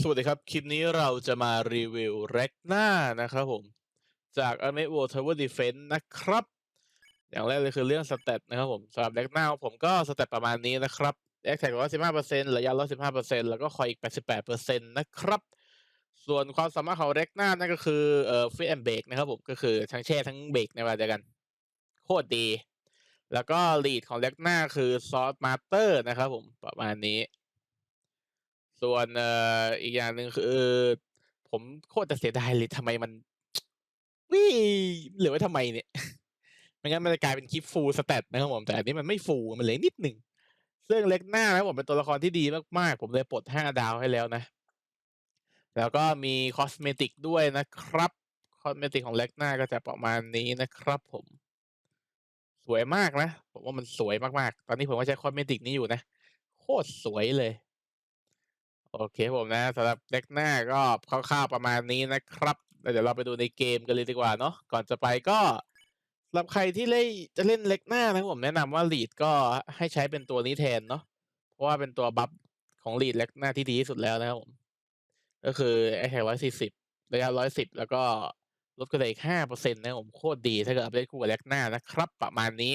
สวัสดีครับ คลิปนี้เราจะมารีวิวแร็กหน้านะครับผม จาก a m e w o r Tower Defense นะครับ อย่างแรกเลยคือเรื่องสเตตนะครับผมสำหรับแร็กหน้าของผมก็สเตตประมาณนี้นะครับแอคแท็กร้อยสิบห้าเปอร์เซ็นต์ระยะร้อยสิบห้าเปอร์เซ็นต์แล้วก็คอยอีกแปดสิบแปดเปอร์เซ็นต์นะครับ ส่วนความสามารถของแร็กหน้านั่นก็คือเอ่อฟิตแอนเบรกนะครับผมก็คือทั้งแช่ทั้งเบรกในเวลาเดียวกัน โคตรดี แล้วก็ลีดของแร็กหน้าคือซอสมาสเตอร์นะครับผมประมาณนี้ ส่วนเอ่ออีกอย่างหนึ่งคือ ผมโคตรจะเสียดายเลยทำไมมันวิเหลือไว้ทำไมเนี่ยไม่งั้นมันจะกลายเป็นคลิปฟูลสเตตนะครับผมแต่อันนี้มันไม่ฟูลมันเหลือนิดหนึ่งซึ่องเล็กหน้านะผมเป็นตัวละครที่ดีมากๆ ผมเลยปลดห้าดาวให้แล้วนะ แล้วก็มีคอสเมติกด้วยนะครับ คอสเมติกของเล็กหน้าก็จะประมาณนี้นะครับ ผม สวยมากนะ ผมว่ามันสวยมากๆ ตอนนี้ผมก็ใช้คอสเมติกนี้อยู่นะ โคตรสวยเลย โอเคผมนะสำหรับเด็กหน้าก็คร่าวๆประมาณนี้นะครับแล้วเดี๋ยวเราไปดูในเกมกันเลยดีกว่าเนาะก่อนจะไปก็สำหรับใครที่เล่นจะเล่นเล็กหน้านะผมแนะนำว่าลีดก็ให้ใช้เป็นตัวนี้แทนเนาะเพราะว่าเป็นตัวบัฟของลีดเล็กหน้าที่ดีที่สุดแล้วนะครับผม ก็คือไอแท็กร้อยสี่สิบระยะร้อยสิบแล้วก็ลดกระเดอีกห้าเปอร์เซ็นต์นะผมโคตรดีถ้าเกิดอัปเดตคู่กับเล็กหน้านะครับ ประมาณนี้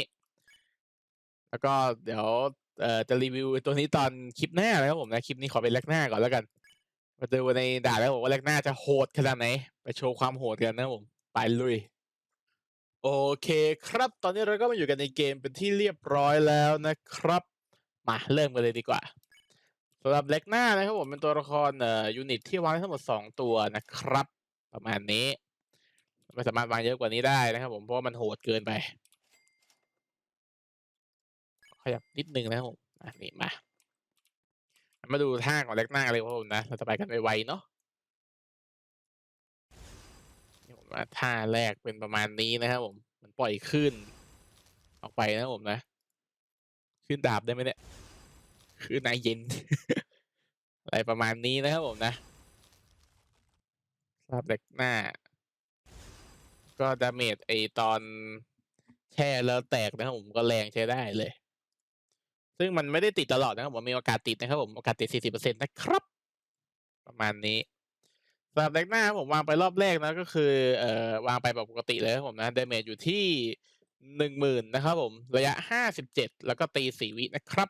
แล้วก็เดี๋ยว เอ่อจะรีวิวตัวนี้ตอนคลิปหน้านะครับผมนะคลิปนี้ขอเป็นแรกหน้าก่อนแล้วกัน มาดูในด่าแล้วบอกว่าแรกหน้าจะโหดขนาดไหน ไปโชว์ความโหดกันนะผมไปลุยโอเคครับ ตอนนี้เราก็มาอยู่กันในเกมเป็นที่เรียบร้อยแล้วนะครับ มาเริ่มกันเลยดีกว่าสำหรับเล็กหน้านะครับผมเป็นตัวละครเอ่อยูนิตที่วางได้ทั้งหมดสองตัวนะครับ ประมาณนี้ไม่สามารถวางเยอะกว่านี้ได้นะครับผมเพราะว่ามันโหดเกินไป ยับนิดนึงนะครับผมอะนี่มา มาดูท่าของเล็กหน้าเลยครับผมนะ เราจะไปกันไวๆเนาะนี่ผมว่าท่าแรกเป็นประมาณนี้นะครับผม มันปล่อยขึ้น ออกไปนะผมนะ ขึ้นดาบได้ไหมเนี่ยคือนายเย็น อะไรประมาณนี้นะครับผมนะสำหรับเล็กหน้า ก็ดาเมจไอตอนแช่แล้วแตกนะครับผมก็แรงใช้ได้เลย ซึ่งมันไม่ได้ติดตลอดนะครับผมมีโอกาสติดนะครับผมโอกาสติด 40%นะครับ ประมาณนี้สำหรับเด็กหน้าผมวางไปรอบแรกนะก็คือเอ่อวางไปแบบปกติเลยครับผมนะเดเมจอยู่ที่หนึ่งหมื่นนะครับผม ระยะ57แล้วก็ตี4วินะครับ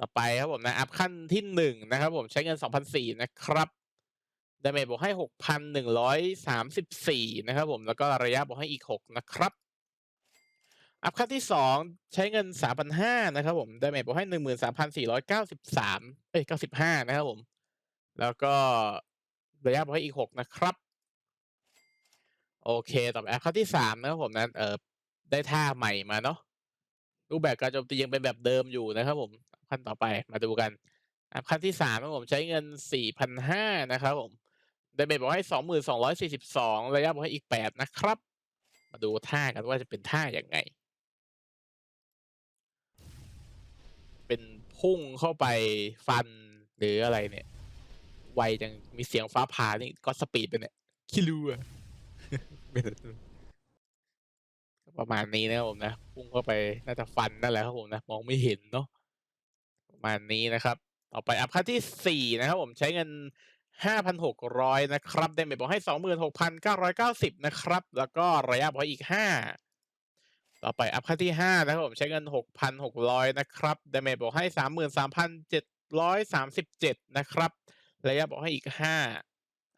ต่อไปครับผมนะ อัพขั้นที่หนึ่งนะครับผมใช้เงิน2,004นสี่นะครับเดเมจบวกให้6,134นหนึ่งร้อยสามสิบสี่นะครับผมแล้วก็ระยะบวกให้อีก6นะครับ อัพขั้นที่สองใช้เงินสามพันห้านะครับผมดาเมจบวกให้หนึ่งหมื่นสามพันสี่ร้อยเก้าสิบสามเอ้ยเก้าสิบห้านะครับผม แล้วก็ระยะบวกให้อีกหกนะครับ โอเค ต่อไปอัพขั้นที่สามนะครับผมนั้นเออได้ท่าใหม่มาเนาะรูปแบบการโจมตียังเป็นแบบเดิมอยู่นะครับผมขั้นต่อไปมาดูกันอัพขั้นที่สามนะครับผมใช้เงินสี่พันห้านะครับผมดาเมจบวกให้สองหมื่นสองร้อยสี่สิบสองระยะบวกให้อีกแปดนะครับ มาดูท่ากันว่าจะเป็นท่าอย่างไง พุ่งเข้าไปฟันหรืออะไรเนี่ย ไวจังมีเสียงฟ้าผ่านี่ก็สปีดไปเนี่ยคิรูอะประมาณนี้นะครับผมนะ พุ่งเข้าไปน่าจะฟันนั่นแหละครับผมนะ มองไม่เห็นเนาะประมาณนี้นะครับ ต่อไปอัพขั้นที่สี่นะครับผมใช้เงินห้าพันหกร้อยนะครับได้เมจบอกให้สองหมื่นหกพันเก้าร้อยเก้าสิบนะครับ แล้วก็ระยะบอกอีกห้า ต่อไปอัพขั้นที่ห้านะครับผมใช้เงินหกพันหกร้อยนะครับดาเมจบอกให้สามหมื่นสามพันเจ็ดร้อยสามสิบเจ็ดนะครับระยะบอกให้อีกห้า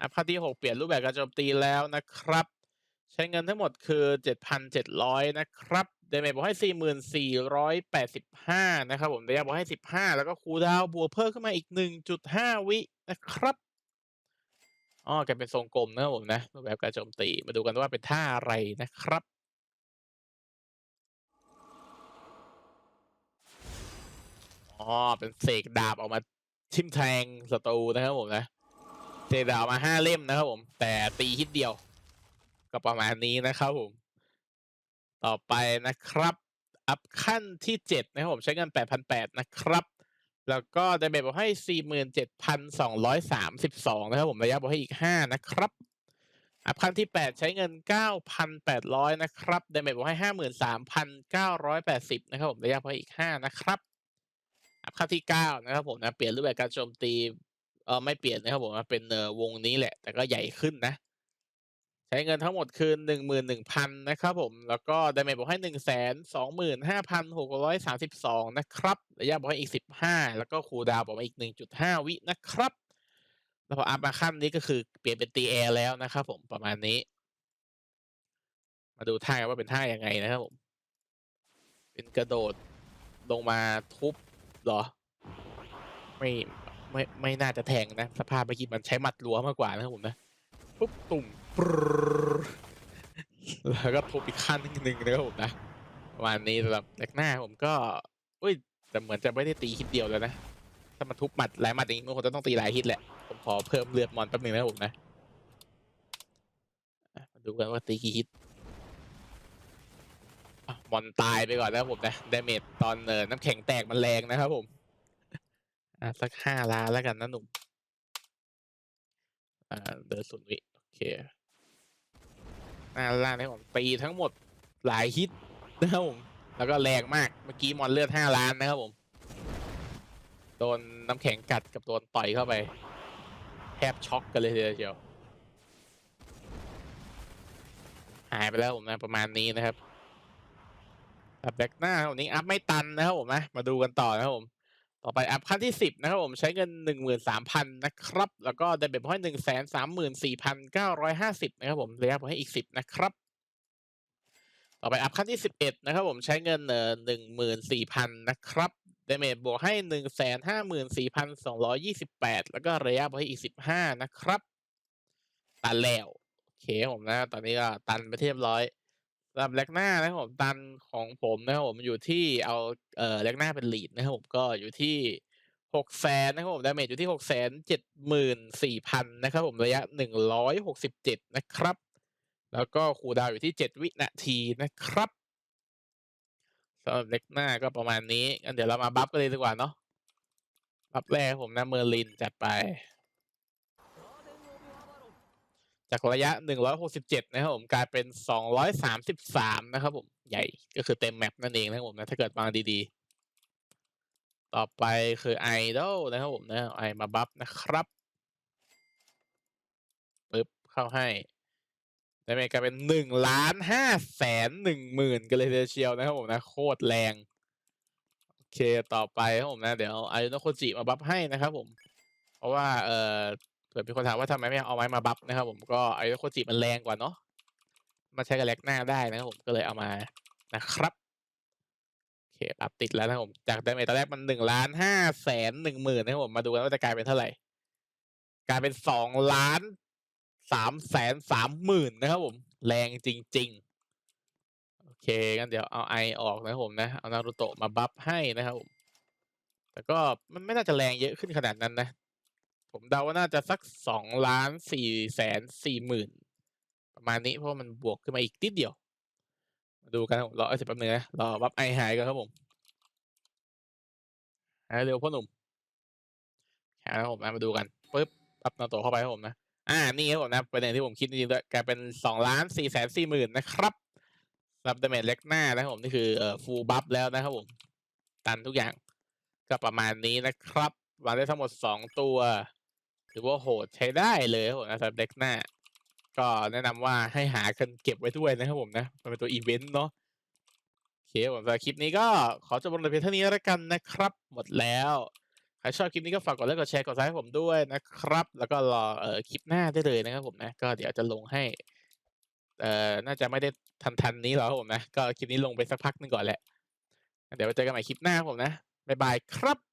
อัพขั้นที่หกเปลี่ยนรูปแบบการโจมตีแล้วนะครับ ใช้เงินทั้งหมดคือเจ็ดพันเจ็ดร้อยนะครับดาเมจบอกให้สี่หมื่นสี่ร้อยแปดสิบห้านะครับผมระยะบอกให้สิบห้าแล้วก็คูลดาวบวกเพิ่มขึ้นมาอีกหนึ่งจุดห้าวินะครับอ๋อกลายเป็นทรงกลมนะครับผมนะรูปแบบการโจมตีมาดูกันว่าเป็นท่าอะไรนะครับ อ๋อเป็นเสกดาบออกมาทิ่มแทงศัตรูนะครับผมนะเสกดาบมาห้าเล่มนะครับผม แต่ตีฮิตเดียว ก็ประมาณนี้นะครับผม ต่อไปนะครับ อัพขั้นที่เจ็ดนะครับผมใช้เงินแปดพันแปดนะครับ แล้วก็ดาเมจบอกให้สี่หมื่นเจ็ดพันสองร้อยสามสิบสองนะครับผมระยะบอกให้อีกห้านะครับอัพขั้นที่แปดใช้เงินเก้าพันแปดร้อยนะครับดาเมจบอกให้ห้าหมื่นสามพันเก้าร้อยแปดสิบนะครับผมระยะบอกให้อีกห้านะครับ อัพขั้นที่เก้านะครับผมนะเปลี่ยนรูปแบบการโจมตีเออไม่เปลี่ยนนะครับผมเป็นเออวงนี้แหละ แต่ก็ใหญ่ขึ้นนะ ใช้เงินทั้งหมดคือหนึ่งหมื่นหนึ่งพันนะครับผมแล้วก็ดาเมจบอกให้หนึ่งแสนสองหมื่นห้าพันหกร้อยสามสิบสองนะครับระยะบอกให้อีกสิบห้าแล้วก็คูดาวบอกมาอีกหนึ่งจุดห้าวินะครับแล้วพออัพมาขั้นนี้ก็คือเปลี่ยนเป็นตีแอร์แล้วนะครับผมประมาณนี้ มาดูท่าว่าเป็นท่ายังไงนะครับผม เป็นกระโดดลงมาทุบ เหรอ ไม่ไม่ไม่น่าจะแทงนะ สภาพเมื่อกี้มันใช้หมัดรัวมากกว่านะครับผมนะปุ๊บตุ่มปแล้วก็ทุบอีกขั้นหนึ่งนะครับผมนะประมาณนี้สำหรับแรกหน้าผมก็อุ้ยแต่เหมือนจะไม่ได้ตีฮิตเดียวแล้วนะถ้ามันทุบหมัดหลายหมัดอย่างนี้มันคงจะต้องตีหลายฮิตแหละผมขอเพิ่มเลือดมอนแป๊บหนึงนะครับผมนะมาดูกันว่าตีกี่ฮิต มอนตายไปก่อนนะครับผมนะดาเมจตอนเออน้ำแข็งแตกมันแรงนะครับผมอะสักห้าล้านแล้วกันนะหนุ่มอ่าเดินสุนย์วิโอเคหน้าล่างนะครับผมตีทั้งหมดหลายฮิตนะครับผมแล้วก็แรงมากเมื่อกี้มอนเลือดห้าล้านนะครับผมโดนน้ำแข็งกัดกับโดนต่อยเข้าไปแทบช็อกกันเลยทีเดียวหายไปแล้วผมนะประมาณนี้นะครับ อัพแบ็กหน้าวันนี้อัพไม่ตันนะครับผมนะมาดูกันต่อนะครับผมต่อไปอัพขั้นที่สิบนะครับผมใช้เงินหนึ่งหมื่นสามพันนะครับ แล้วก็ได้เบ็ดพอยหนึ่งแสนสามหมื่นสี่พันเก้าร้อยห้าสิบนะครับผมระยะพอยให้อีกสิบนะครับต่อไปอัพขั้นที่สิบเอ็ดนะครับผมใช้เงินเอ่อหนึ่งหมื่นสี่พันนะครับเดเมจบวกให้หนึ่งแสนห้าหมื่นสี่พันสองร้อยี่สิบแปดแล้วก็ระยะพอยอีกสิบห้านะครับ ตันแล้วโอเคผมนะ ตอนนี้ก็ตันไปเรียบร้อย สำหรับแลกหน้านะครับผมตันของผมนะครับผมอยู่ที่เอาเอ่อแลกหน้าเป็นลีดนะครับผมก็อยู่ที่หกแสนนะครับผมดาเมจอยู่ที่หกแสนเจ็ดหมื่นสี่พันนะครับผมระยะหนึ่งร้อยหกสิบเจ็ดนะครับ แล้วก็คูดาวอยู่ที่เจ็ดวินาทีนะครับสำหรับเล็กหน้าก็ประมาณนี้งั้นเดี๋ยวเรามาบัฟกันเลยดีกว่าเนาะบัฟแรกผมนะเมอร์ลินจัดไป จากระยะ 167 นะครับผมกลายเป็น 233 นะครับผมใหญ่ก็คือเต็มแมปนั่นเองนะครับผมนะถ้าเกิดมาดีๆ ต่อไปคือไอดอลนะครับผมนะไอมาบัฟนะครับปึ๊บเข้าให้ได้ไหมกลายเป็นหนึ่งล้านห้าแสนหนึ่งหมื่นกันเลยทีเดียวนะครับผมนะโคตรแรง โอเคต่อไปครับผมนะ เดี๋ยวไอโนโคจิมาบัฟให้นะครับผม เพราะว่าเออ เผื่อมีคนถามว่าทำไมไม่เอาไม้มาบัฟนะครับ ผมก็ไอโนโคจิมันแรงกว่าเนาะมาใช้กับแล็กหน้าได้นะครับผมก็เลยเอามานะครับโอเคอัพติดแล้วนะครับผมจากเดาเมตอนแรกมันหนึ่งล้านห้าแสนหนึ่งหมื่นนะครับผมมาดูกันว่าจะกลายเป็นเท่าไหร่กลายเป็นสองล้านสามแสนสามหมื่นนะครับผม แรงจริง ๆ โอเคงั้นเดี๋ยวเอาไอออกนะครับผมนะ เอานารูโตะมาบัฟให้นะครับผมแต่ก็มันไม่น่าจะแรงเยอะขึ้นขนาดนั้นนะ ผมเดาว่าน่าจะสักสองล้านสี่แสนสี่หมื่นประมาณนี้เพราะมันบวกขึ้นมาอีกนิดเดียว มาดูกันครับผมรอไอ้สิบแป๊บนึงนะรอบัฟไอหายกันครับผมหายเร็วพ่อหนุ่มหาผมนะมาดูกันปึ๊บอัพนาโตเข้าไปครับผมนะอ่านี่ครับผมนะประเด็นที่ผมคิดจริงๆด้วยกลายเป็นสองล้านสี่แสนสี่หมื่นนะครับรับดาเมจเล็กหน้านะครับผมนี่คือเอ่อฟูลบัฟแล้วนะครับผมตันทุกอย่างก็ประมาณนี้นะครับวางได้ทั้งหมดสองตัว ถือว่าโหดใช้ได้เลยครับผมนะสำหรับเล็กหน้า ก็แนะนำว่าให้หากันเก็บไว้ด้วยนะครับผมนะมันเป็นตัวอีเวนต์เนาะโอเคผมสำหรับคลิปนี้ก็ขอจบลงแต่เพียงเท่านี้แล้วกันนะครับ หมดแล้วใครชอบคลิปนี้ก็ฝากกดไลค์กดแชร์กดซับให้ผมด้วยนะครับ แล้วก็รอเอ่อคลิปหน้าได้เลยนะครับผมนะก็เดี๋ยวจะลงให้เอ่อน่าจะไม่ได้ทันทันนี้หรอกครับผมนะ ก็คลิปนี้ลงไปสักพักนึงก่อนแหละ เดี๋ยวไปเจอกันใหม่คลิปหน้าครับผมนะ บ๊ายบายครับ